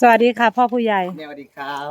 สวัสดีค่ะพ่อผู้ใหญ่ แม่สวัสดีครับ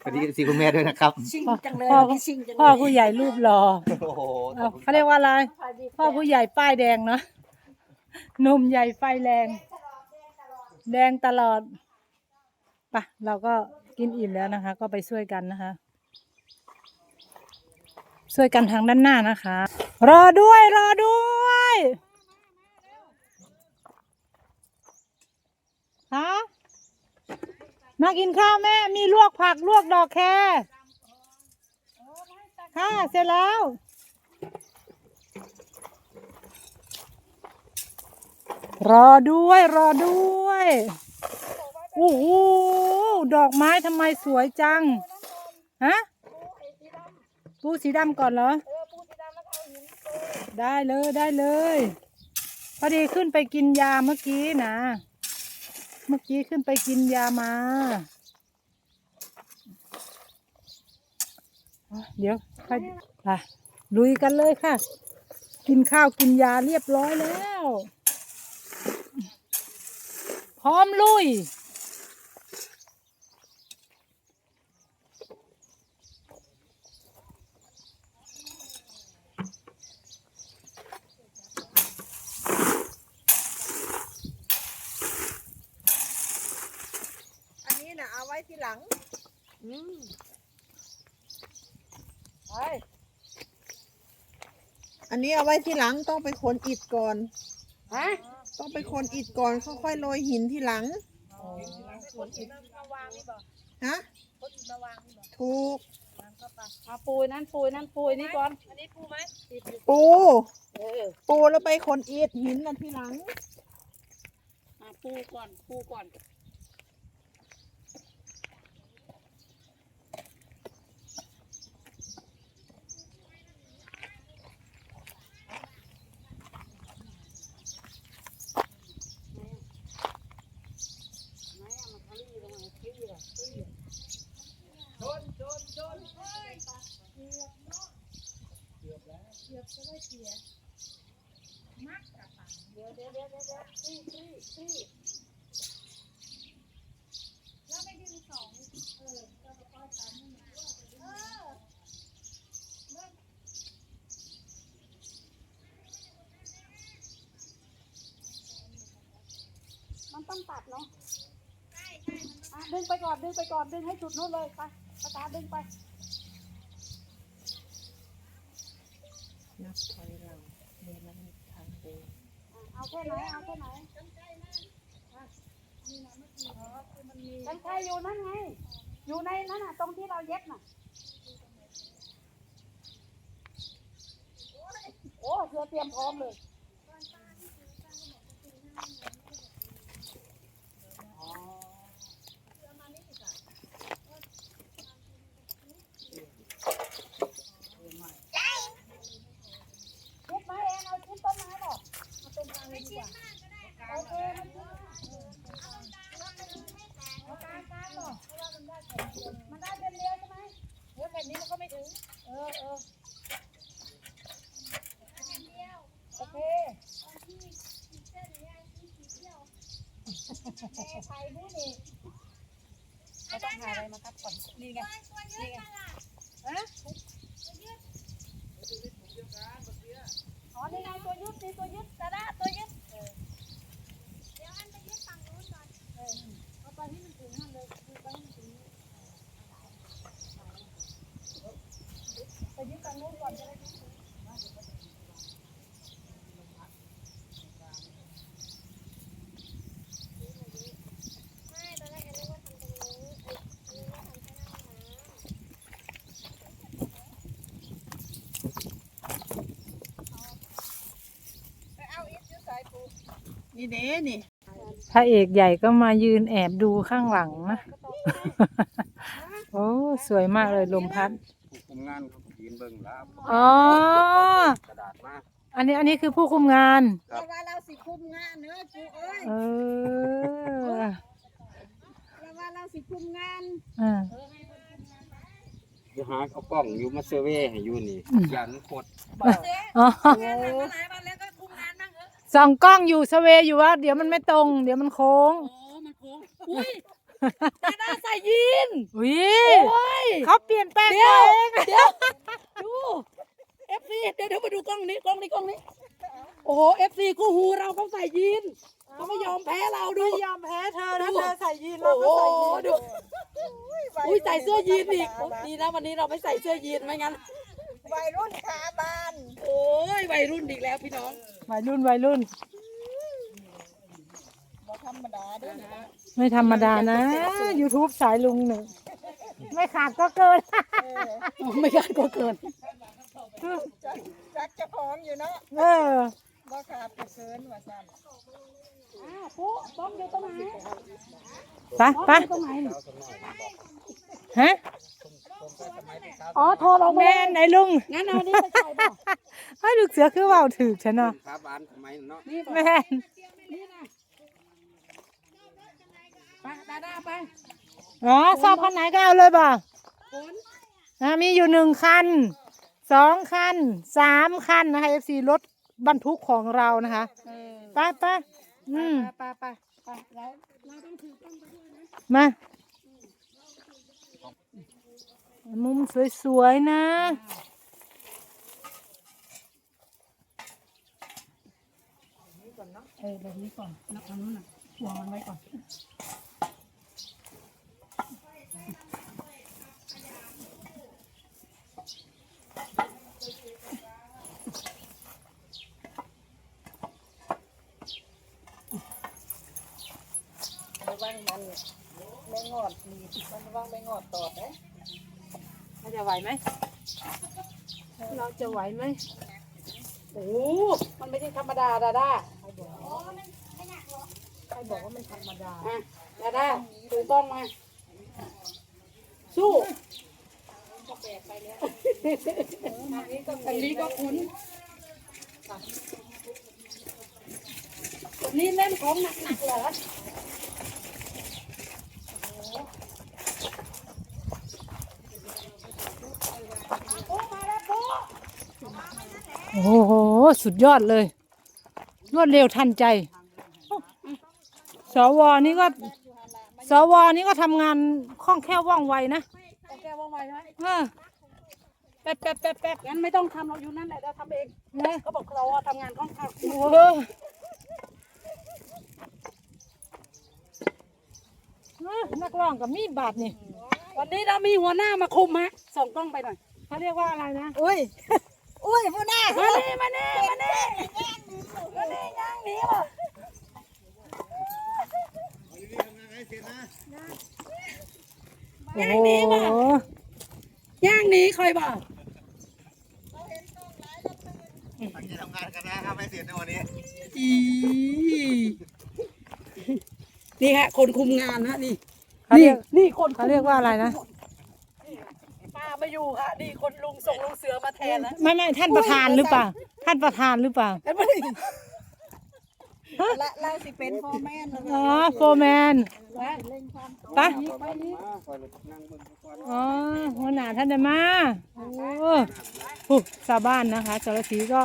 สวัสดีสีคุณแม่ด้วยนะครับชิงจังเลยพ่อชิงจังเลยพ่อผู้ใหญ่รูปหล่อโอ้โหเอาเขาเรียกว่าอะไรพ่อผู้ใหญ่ป้ายแดงเนาะหนุ่มใหญ่ไฟแรง แดงตลอดไปะเราก็กินอิ่มแล้วนะคะ ก็ไปช่วยกันนะคะ ช่วยกันทางด้านหน้านะคะ รอด้วยรอด้วยฮะ มากินข้าวแม่ มีลวกผักลวกดอกแคค่ะ เสร็จแล้ว รอด้วย รอด้วยโอ้โหดอกไม้ทำไมสวยจัง ฮะ ปูสีดำก่อนเหรอ ได้เลยได้เลย พอดีขึ้นไปกินยาเมื่อกี้นะ เมื่อกี้ขึ้นไปกินยามา เดี๋ยวไปไปลุยกันเลยค่ะ กินข้าวกินยาเรียบร้อยแล้ว พร้อมลุย อันนี้นะเอาไว้ที่ห ลังอืมไปอันนี้เอาไว้ที่หลังต้องไปขนอิฐก่อน ฮะต้องไปขนอิฐก่อนค่อยๆโรยหินที่หลังฮะถูกเอาปูนั้นปูนั้นปูนี่ก่อนปูปูแล้วไปขนอิฐหินน่ะที่หลังปูก่อนปูก่อน มันต้องตัดเนาะอะดึงไปก่อนดึงไปก่อนดึงให้สุดนู้นเลยไปปากกาดึงไป นับ ถอยหลังเดินแล้วมีทางเดินอะเอาแค่ไหนเอาแค่ไหนกังไกรอยู่นั่นไง อยู่ในนั้นน่ะ ตรงที่เราเย็บน่ะ โอ้เธอเตรียมพร้อมเลย คิดไหมเองเอาชิ้นต้นไม้หรอกเอาเป็นกลางเลยดีกว่าโอเคมันชิ้นเอากลางกลางหรอกเพราะว่ามันได้แผ่นเดียวมันได้เป็นเดียวใช่ไหมโอ้ยแผ่นนี้มันก็ไม่ถึง เออเออโอเคใครนี่นี่เราต้องหาอะไรมาทับก่อ นนี่ไงนี่ไงฮะ อ๋อนี่ไงตัวยึดนี่ตัวยึดตาดาตัวยึดเออเดี๋ยวอันไปยึดฝั่งนู้นก่อนเออเอาไปให้มันถึงนั่นเลยคือไปให้มันถึงนี่ไปยึดฝั่งนู้นก่อนจะได้ไม่ถึงไปเอาอีกยึดสายปู นี่เด้นี่พระเอกใหญ่ก็มายืนแอบดูข้างหลังนะ โอ้สวยมากเลยลมพัด ผู้คุมงานเขาก็ยืนเบิ่งแล้วอ๋อ กระดาษมาอันนี้อันนี้คือผู้คุมงานเพราะว่าเราสิคุมงานเนอะปูเอ้ยเออเพราะว่าเราสิคุมงานอ่า อยู่หาเขากล้องอยู่มาเซอร์เวยให้อยู่นี่อืมยันโคตรอ๋องานมาหลายวันแล้วก็คุมงานบ้างเออ ส่องกล้องอยู่สเวย์อยู่ว่าเดี๋ยวมันไม่ตรง เดี๋ยวมันโค้งโอ้มันโค้ง อุ้ยดาด้าใส่ยีน อุ้ยโอ้ย เขาเปลี่ยนแปลงเดี๋ยวตัวเองเดี๋ยว ดูเอฟซีเดี๋ยวเดี๋ยวมาดูกล้องนี้กล้องนี้กล้องนี้ โอ้โหเอฟซีกูหูเราเขาใส่ยีนเขาไม่ยอมแพ้เราดู ไม่ยอมแพ้เธอนะดูเธอใส่ยีนโอ้เราโหก็ใส่ยีนดู อุ้ยใส่เสื้อยีนอีกโอ้ดีนะวันนี้เราไม่ใส่เสื้อยีนไม่งั้น วัยรุ่นขาบานโอ้ยวัยรุ่นอีกแล้วพี่น้องวัยรุ่นวัยรุ่นบ่ธรรมดาเด้วยนะ ไม่ธรรมดานะ YouTube สายลุงหนึ่งไม่ขาดก็เกินไม่กล้าก็เกิน จักจักจะพร้อมอยู่เนาะเออบ่ขาดก็เกินว่าซั่นอ้าวปุ๊ป้อมอยู่ตรงไหนไปไปป้อมอยู่ตรงไหนฮะ อ๋อโทรลงไปแม่ไหนลุงงั้นเอานี่ไปใส่ป่ะให้ลูกเสือคือเว่าถือฉันเนาะครับบ้านสมัยเนาะนี่ป่ะแม่นนี่นะไปดาด้าไปอ๋อชอบคันไหนก็เอาเลยบ่ฝนอะมีอยู่หนึ่งคันสองคันสามคันนะคะ FC รถบรรทุกของเรานะคะเออไปไปอืมไปไปไปไปเราเราต้องถือกล้องไปด้วยนะมา มุมสวยๆนะเออแบบนี้ก่อนนับทางนู้นน่ะวางมันไว้ก่อนระวังมันไม่งอดมีมันระวังไม่งอดตอดเด้เราจะ ไหวไหม เราจะไหวไหมโอ้โหมันไม่ใช่ธรรมดาดาด้าใครบอกว่ามันธรรมดาอะดาด้าถือกล้องมา สู้ทางนี้ก็ขุนวันนี้เล่นของหนักๆเหรอ โอ้โห สุดยอดเลย รวดเร็วทันใจ สวนี่ก็ สวนี่ก็ทำงานคล่องแคล่วว่องไวนะโอเคว่องไวไหมเออแป๊บแป๊บแป๊บแป๊บงั้นไม่ต้องทำเราอยู่นั่นแหละเราทำเองนะเขาบอกเราอะทำงานค่อนข้างโอ้โหอะนักร้องกับมีดบาดนี่ วันนี้เรามีหัวหน้ามาคุมฮะส่งกล้องไปหน่อยเขาเรียกว่าอะไรนะ อุ้ย อุ้ยผู้หน้ามานี่มานี่มานี่มานี่ย่างหนีว่ะโอ้โหย่างหนีคอยบอกตั้งใจทำงานกันนะครับไม่เสร็จในวันนี้อีนี่ฮะคนคุมงานฮะนี่ เขานี่เรียกนี่คนเขาเรียกว่าอะไรนะป้า ไม่อยู่ค่ะนี่คนลุงส่งลุงเสือมาแทนนะไม่ไม่ท่านประธานหรือเปล่า ท่านประธานหรือเปล่าเห็นไหมละเราสิเป็นพ่อแม่นแล้วอ๋อโฟร์แมนไปะไปนี่มาคอยนั่งเบิ่งก่อนอ๋อหัวหน้าท่านได้มาโอ้ผู้ชาวบ้านนะคะสารสีก็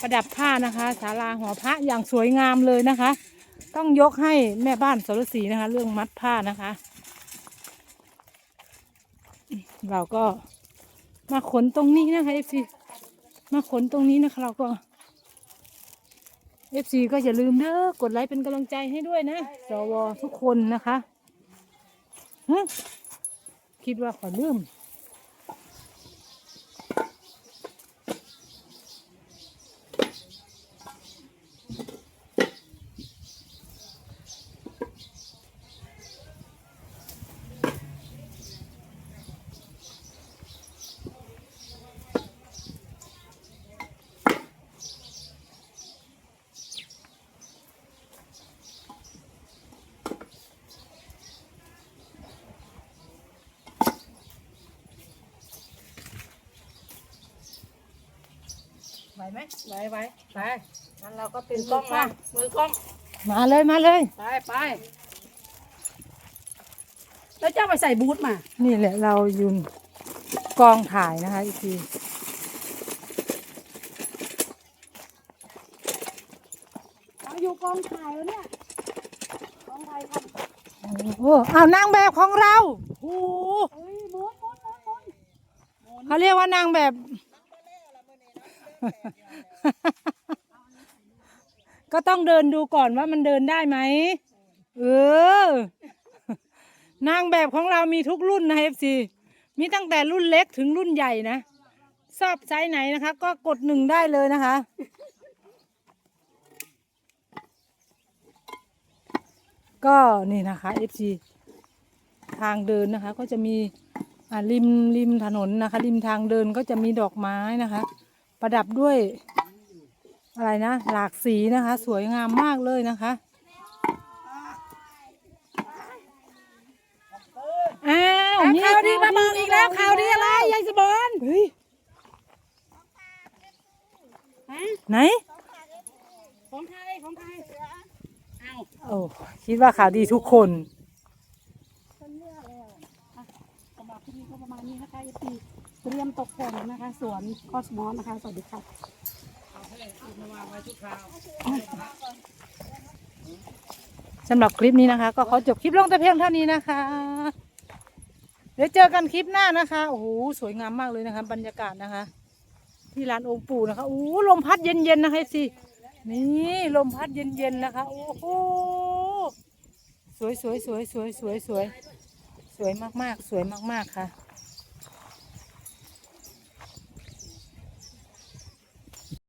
ประดับผ้านะคะศาลาหอพระอย่างสวยงามเลยนะคะ ต้องยกให้แม่บ้านสารสีนะคะ เรื่องมัดผ้านะคะ เราก็ มาขนตรงนี้นะคะเอฟซีมาขนตรงนี้นะคะเราก็เอฟซีก็อย่าลืมเด้อกดไลค์เป็นกำลังใจให้ด้วยนะสวทุกคนนะคะคิดว่าขอลืม ไหวไหมไว้ไว้ไปงั้นเราก็ตื่นกล้องมามือกล้อง มาเลยมาเลย ไปไปแล้วเจ้าไปใส่บูทมา นี่แหละเราอยู่กองถ่ายนะคะอีกทีเราอยู่กองถ่ายแล้วเนี่ยกองถ่ายทำโอ้โหโอ้เอานางแบบของเราโอ้โหเฮ้ยหมุนหมุนหมุนหมุนเขาเรียกว่านางแบบ ก็ต้องเดินดูก่อนว่ามันเดินได้ไหม เออ นางแบบของเรามีทุกรุ่นนะเอฟซีมีตั้งแต่รุ่นเล็กถึงรุ่นใหญ่นะชอบไซส์ไหนนะคะ ก็กดหนึ่งได้เลยนะคะ ก็นี่นะคะเอฟซีทางเดินนะคะ ก็จะมีอ่าริมริมถนนนะคะ ริมทางเดินก็จะมีดอกไม้นะคะ ประดับด้วย อะไรนะ หลากสีนะคะ สวยงามมากเลยนะคะอ้าวข่าวดีมาบอกอีกแล้วข่าวดีอะไรยายสมอนเฮ้ยฮะไหนของใครของใครเอาโอ้คิดว่าข่าวดีทุกคนสำหรับที่นี่ก็ประมาณนี้นะคะยปี เตรียมตกแต่งนะคะ สวนคอสมอสนะคะ สวัสดีค่ะสำหรับคลิปนี้นะคะ ก็ขอจบคลิปลงแต่เพียงเท่านี้นะคะ เดี๋ยวเจอกันคลิปหน้านะคะ โอ้โห สวยงามมากเลยนะคะ บรรยากาศนะคะ ที่ร้านองค์ปู่นะคะ โอ้โหลมพัดเย็นๆนะคะสินี่ลมพัดเย็นๆนะคะ โอ้โห สวยสวยสวยสวยสวยสวยสวยมากๆ สวยมากๆค่ะ